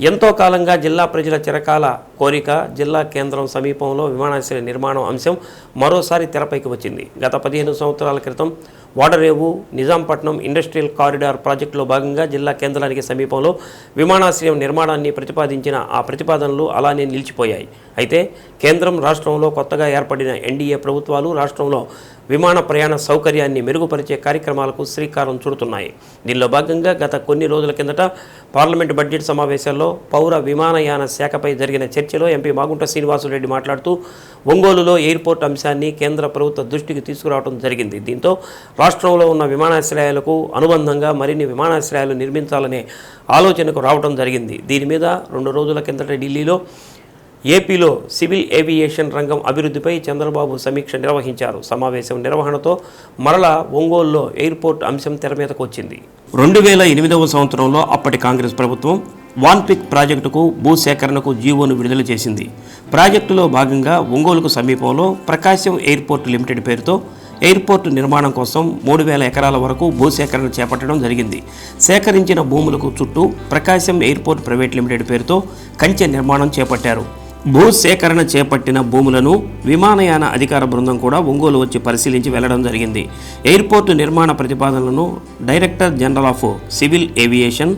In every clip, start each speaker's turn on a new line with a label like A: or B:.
A: ఎంతో కాలంగా జిల్లా ప్రజల చిరకాల కోరిక జిల్లా కేంద్రం సమీపంలో విమానాశ్రయ నిర్మాణం అంశం మరోసారి తెరపైకి వచ్చింది. గత పదిహేను సంవత్సరాల క్రితం వాడరేవు నిజాంపట్నం ఇండస్ట్రియల్ కారిడార్ ప్రాజెక్టులో భాగంగా జిల్లా కేంద్రానికి సమీపంలో విమానాశ్రయం నిర్మాణాన్ని ప్రతిపాదించిన ఆ ప్రతిపాదనలు అలానే నిలిచిపోయాయి. అయితే కేంద్రం రాష్ట్రంలో కొత్తగా ఏర్పడిన ఎన్డీఏ ప్రభుత్వాలు రాష్ట్రంలో విమాన ప్రయాణ సౌకర్యాన్ని మెరుగుపరిచే కార్యక్రమాలకు శ్రీకారం చుడుతున్నాయి. దీనిలో భాగంగా గత కొన్ని రోజుల కిందట పార్లమెంట్ బడ్జెట్ సమావేశాల్లో పౌర విమానయాన శాఖపై జరిగిన చర్చలో ఎంపీ మాగుంట శ్రీనివాసులరెడ్డి మాట్లాడుతూ ఒంగోలులో ఎయిర్పోర్ట్ అంశాన్ని కేంద్ర ప్రభుత్వ దృష్టికి తీసుకురావడం జరిగింది. దీంతో రాష్ట్రంలో ఉన్న విమానాశ్రయాలకు అనుబంధంగా మరిన్ని విమానాశ్రయాలు నిర్మించాలనే ఆలోచనకు రావడం జరిగింది. దీని మీద రెండు రోజుల కిందట ఢిల్లీలో ఏపీలో సివిల్ ఏవియేషన్ రంగం అభివృద్ధిపై చంద్రబాబు సమీక్ష నిర్వహించారు. సమావేశం నిర్వహణతో మరల ఒంగోలులో ఎయిర్పోర్ట్ అంశం తెర మీదకు వచ్చింది. రెండు వేల ఎనిమిదవ సంవత్సరంలో అప్పటి కాంగ్రెస్ ప్రభుత్వం వాన్పిక్ ప్రాజెక్టుకు భూసేకరణకు జీవోను విడుదల చేసింది. ప్రాజెక్టులో భాగంగా ఒంగోలుకు సమీపంలో ప్రకాశం ఎయిర్పోర్ట్ లిమిటెడ్ పేరుతో ఎయిర్పోర్టు నిర్మాణం కోసం మూడు వేల ఎకరాల వరకు భూసేకరణ చేపట్టడం జరిగింది. సేకరించిన భూములకు చుట్టూ ప్రకాశం ఎయిర్పోర్ట్ ప్రైవేట్ లిమిటెడ్ పేరుతో కంచె నిర్మాణం చేపట్టారు. భూ సేకరణ చేపట్టిన భూములను విమానయాన అధికార బృందం కూడా ఒంగోలు వచ్చి పరిశీలించి వెళ్ళడం జరిగింది. ఎయిర్పోర్టు నిర్మాణ ప్రతిపాదనలను director general of civil aviation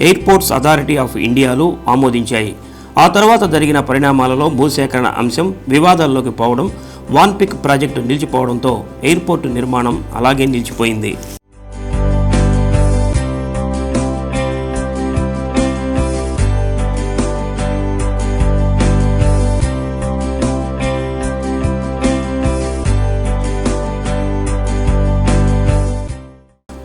A: airports authority of ఇండియాలు ఆమోదించాయి. ఆ తర్వాత జరిగిన పరిణామాలలో భూసేకరణ అంశం వివాదాల్లోకి పోవడం వాన్పిక్ ప్రాజెక్టు నిలిచిపోవడంతో ఎయిర్పోర్టు నిర్మాణం అలాగే నిలిచిపోయింది.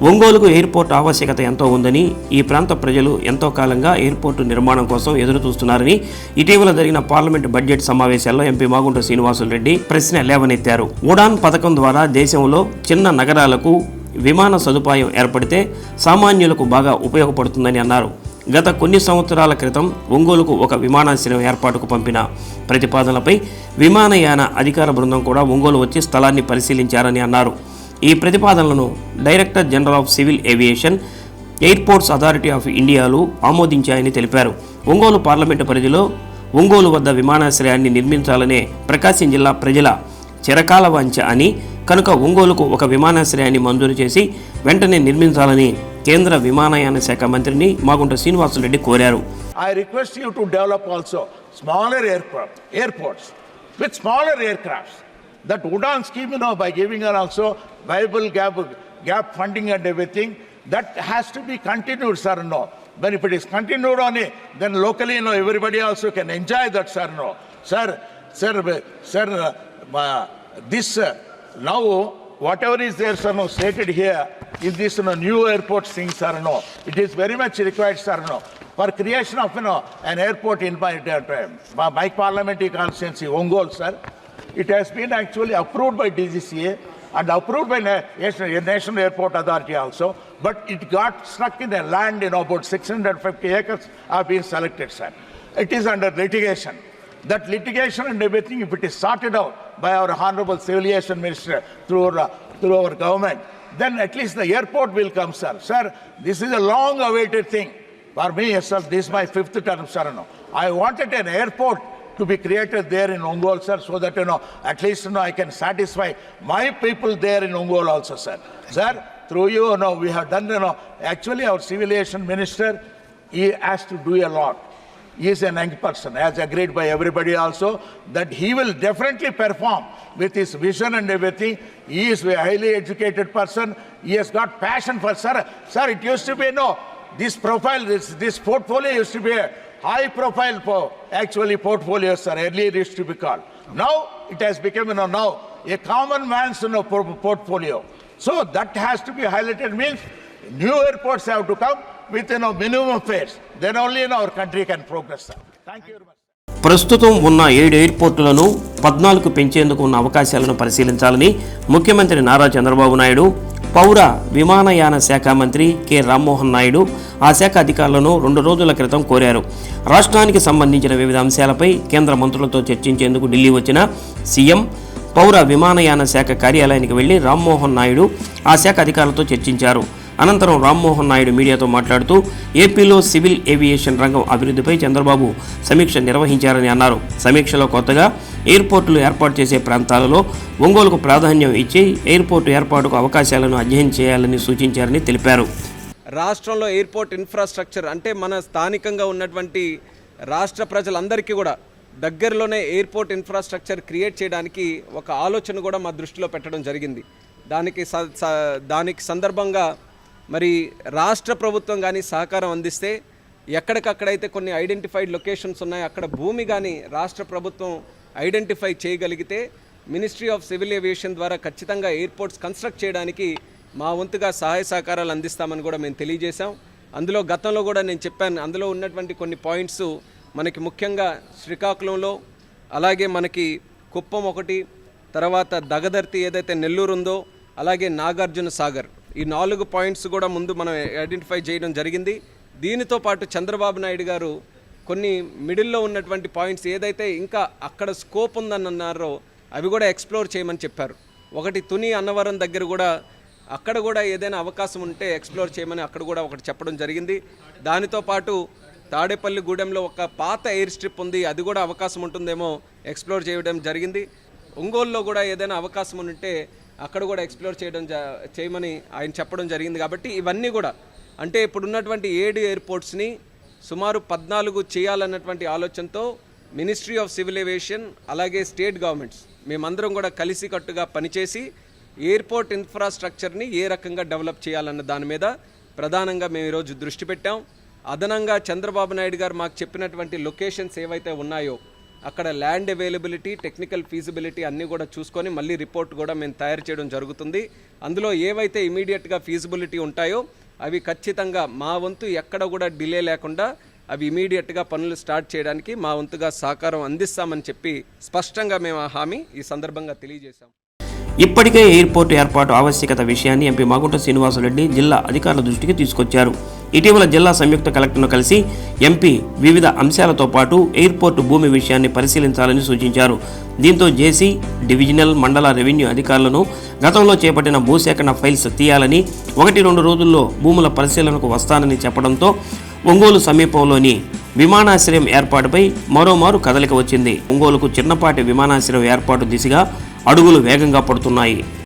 A: ఒంగోలుకు ఎయిర్పోర్ట్ ఆవశ్యకత ఎంతో ఉందని ఈ ప్రాంత ప్రజలు ఎంతో కాలంగా ఎయిర్పోర్టు నిర్మాణం కోసం ఎదురు చూస్తున్నారని ఇటీవల జరిగిన పార్లమెంట్ బడ్జెట్ సమావేశాల్లో ఎంపీ మాగుంట శ్రీనివాసులరెడ్డి ప్రశ్న లేవనెత్తారు. ఉడాన్ పథకం ద్వారా దేశంలో చిన్న నగరాలకు విమాన సదుపాయం ఏర్పడితే సామాన్యులకు బాగా ఉపయోగపడుతుందని అన్నారు. గత కొన్ని సంవత్సరాల క్రితం ఒంగోలుకు ఒక విమానాశ్రయం ఏర్పాటుకు పంపిన ప్రతిపాదనలపై విమానయాన అధికార బృందం కూడా ఒంగోలు వచ్చి స్థలాన్ని పరిశీలించారని అన్నారు. ఈ ప్రతిపాదనలను director general of civil aviation airports authority of ఇండియాలు ఆమోదించాయని తెలిపారు ఒంగోలు పార్లమెంటు పరిధిలో ఒంగోలు వద్ద విమానాశ్రయాన్ని నిర్మించాలనే ప్రకాశం జిల్లా ప్రజల చిరకాల వంచ అని కనుక ఒంగోలుకు ఒక విమానాశ్రయాన్ని మంజూరు చేసి వెంటనే నిర్మించాలని కేంద్ర విమానయాన శాఖ మంత్రిని మాగుంట శ్రీనివాసరెడ్డి కోరారు
B: I request you to develop also smaller airports airports with smaller aircrafts. That Udan scheme, you know, by giving her also viable gap, gap funding and everything, that has to be continued, sir, no. But if it is continued on it, then locally, you know, everybody also can enjoy that, sir, no. Sir, sir, sir, uh, this, uh, now, whatever is there, sir, no, stated here, in this, you know, new airport thing, sir, no, it is very much required, sir, no for creation of you know an airport in my, uh, my parliamentary constituency, Ongol, sir. It has been actually approved by DGCA and approved by Na- National Airport Authority also, but it got stuck in a land, know, about 650 acres have been selected, sir. It is under litigation. That litigation and everything, if it is sorted out by our Honorable Civilization Minister through our, through our government, then at least the airport will come, sir. Sir, this is a long awaited thing. For me, sir, this is my fifth term, sir. No. I wanted an airport to be created there in Ongol, sir, so that, you know, at least, you know, I can satisfy my people there in Ongol also, sir. Sir, through you, you know, we have done, you know, actually our civilization minister, he has to do a lot. He is an young person, as agreed by everybody also, that he will definitely perform with his vision and everything. He is a highly educated person. He has got passion for, sir. Sir, it used to be, no, this profile, this, this portfolio used to be a high profile po actually portfolios sir early wrist to be called now it has become in now a common man's in portfolio so that has to be highlighted means new airports have to come with in minimum fares then only in our country can progress sir thank you much
A: ప్రస్తుతం ఉన్న ఏడు ఎయిర్పోర్టులను పద్నాలుగు పెంచేందుకు ఉన్న అవకాశాలను పరిశీలించాలని ముఖ్యమంత్రి నారా చంద్రబాబు నాయుడు పౌర విమానయాన శాఖ మంత్రి కె. రామ్మోహన్ నాయుడు ఆ శాఖ అధికారులను రెండు రోజుల క్రితం కోరారు. రాష్ట్రానికి సంబంధించిన వివిధ అంశాలపై కేంద్ర మంత్రులతో చర్చించేందుకు ఢిల్లీ వచ్చిన సీఎం పౌర విమానయాన శాఖ కార్యాలయానికి వెళ్ళి రామ్మోహన్ నాయుడు ఆ శాఖ అధికారులతో చర్చించారు. అనంతరం రామ్మోహన్ నాయుడు మీడియాతో మాట్లాడుతూ ఏపీలో సివిల్ ఏవియేషన్ రంగం అభివృద్ధిపై చంద్రబాబు సమీక్ష నిర్వహించారని అన్నారు. సమీక్షలో కొత్తగా ఎయిర్పోర్టులు ఏర్పాటు చేసే ప్రాంతాలలో ఒంగోలుకు ప్రాధాన్యం ఇచ్చి ఎయిర్పోర్టు ఏర్పాటుకు అవకాశాలను అధ్యయనం చేయాలని సూచించారని తెలిపారు.
C: రాష్ట్రంలో ఎయిర్పోర్ట్ ఇన్ఫ్రాస్ట్రక్చర్ అంటే మన స్థానికంగా ఉన్నటువంటి రాష్ట్ర ప్రజలందరికీ కూడా దగ్గరలోనే ఎయిర్పోర్ట్ ఇన్ఫ్రాస్ట్రక్చర్ క్రియేట్ చేయడానికి ఒక ఆలోచన కూడా మా దృష్టిలో పెట్టడం జరిగింది. దానికి స- స- దానికి సందర్భంగా మరి రాష్ట్ర ప్రభుత్వం కానీ సహకారం అందిస్తే ఎక్కడికక్కడైతే కొన్ని ఐడెంటిఫైడ్ లొకేషన్స్ ఉన్నాయి అక్కడ భూమి కానీ రాష్ట్ర ప్రభుత్వం ఐడెంటిఫై చేయగలిగితే మినిస్ట్రీ ఆఫ్ సివిల్ ఏవియేషన్ ద్వారా ఖచ్చితంగా ఎయిర్పోర్ట్స్ కన్స్ట్రక్ట్ చేయడానికి మా వంతుగా సహాయ సహకారాలు అందిస్తామని కూడా మేము తెలియజేశాం. అందులో గతంలో కూడా నేను చెప్పాను అందులో ఉన్నటువంటి కొన్ని పాయింట్స్ మనకి ముఖ్యంగా శ్రీకాకుళంలో అలాగే మనకి కుప్పం ఒకటి తర్వాత దగదర్తి ఏదైతే నెల్లూరు ఉందో అలాగే నాగార్జున సాగర్. ఈ నాలుగు పాయింట్స్ కూడా ముందు మనం ఐడెంటిఫై చేయడం జరిగింది. దీనితో పాటు చంద్రబాబు నాయుడు గారు కొన్ని మిడిల్లో ఉన్నటువంటి పాయింట్స్ ఏదైతే ఇంకా అక్కడ స్కోప్ ఉందని అన్నారో అవి కూడా ఎక్స్ప్లోర్ చేయమని చెప్పారు. ఒకటి తుని అన్నవరం దగ్గర కూడా అక్కడ కూడా ఏదైనా అవకాశం ఉంటే ఎక్స్ప్లోర్ చేయమని అక్కడ కూడా ఒకటి చెప్పడం జరిగింది. దానితో పాటు తాడేపల్లి గూడెంలో ఒక పాత ఎయిర్ స్ట్రిప్ ఉంది అది కూడా అవకాశం ఉంటుందేమో ఎక్స్ప్లోర్ చేయడం జరిగింది. ఒంగోలులో కూడా ఏదైనా అవకాశం ఉంటే అక్కడ కూడా ఎక్స్ప్లోర్ చేయడం చేయమని ఆయన చెప్పడం జరిగింది కాబట్టి ఇవన్నీ కూడా అంటే ఇప్పుడున్నటువంటి ఏడు ఎయిర్పోర్ట్స్ని సుమారు పద్నాలుగు చేయాలన్నటువంటి ఆలోచనతో మినిస్ట్రీ ఆఫ్ సివిల్ ఏవియేషన్ అలాగే స్టేట్ గవర్నమెంట్స్ మేమందరం కూడా కలిసికట్టుగా పనిచేసి ఎయిర్పోర్ట్ ఇన్ఫ్రాస్ట్రక్చర్ని ఏ రకంగా డెవలప్ చేయాలన్న దాని మీద ప్రధానంగా మేము ఈరోజు దృష్టి పెట్టాం. అదనంగా చంద్రబాబు నాయుడు గారు మాకు చెప్పినటువంటి లొకేషన్స్ ఏవైతే ఉన్నాయో అక్కడ ల్యాండ్ అవైలబిలిటీ టెక్నికల్ ఫీజిబిలిటీ అన్నీ కూడా చూసుకొని మళ్ళీ రిపోర్ట్ కూడా మేము తయారు చేయడం జరుగుతుంది. అందులో ఏవైతే ఇమీడియట్గా ఫీజిబిలిటీ ఉంటాయో అవి ఖచ్చితంగా మా వంతు ఎక్కడ కూడా డిలే లేకుండా అవి ఇమీడియట్గా పనులు స్టార్ట్ చేయడానికి మా వంతుగా సహకారం అందిస్తామని చెప్పి స్పష్టంగా మేము ఆ హామీ ఈ సందర్భంగా తెలియజేశాం.
A: ఇప్పటికే ఎయిర్పోర్ట్ ఏర్పాటు ఆవశ్యకత విషయాన్ని ఎంపీ మాగుంట శ్రీనివాసరెడ్డి జిల్లా అధికారుల దృష్టికి తీసుకొచ్చారు. ఇటీవల జిల్లా సంయుక్త కలెక్టర్ను కలిసి ఎంపీ వివిధ అంశాలతో పాటు ఎయిర్పోర్టు భూమి విషయాన్ని పరిశీలించాలని సూచించారు. దీంతో జేసీ డివిజనల్ మండల రెవెన్యూ అధికారులను గతంలో చేపట్టిన భూసేకరణ ఫైల్స్ తీయాలని ఒకటి రెండు రోజుల్లో భూముల పరిశీలనకు వస్తానని చెప్పడంతో ఒంగోలు సమీపంలోని విమానాశ్రయం ఏర్పాటుపై మరోమారు కదలిక వచ్చింది. ఒంగోలుకు చిన్నపాటి విమానాశ్రయం ఏర్పాటు దిశగా అడుగులు వేగంగా పడుతున్నాయి.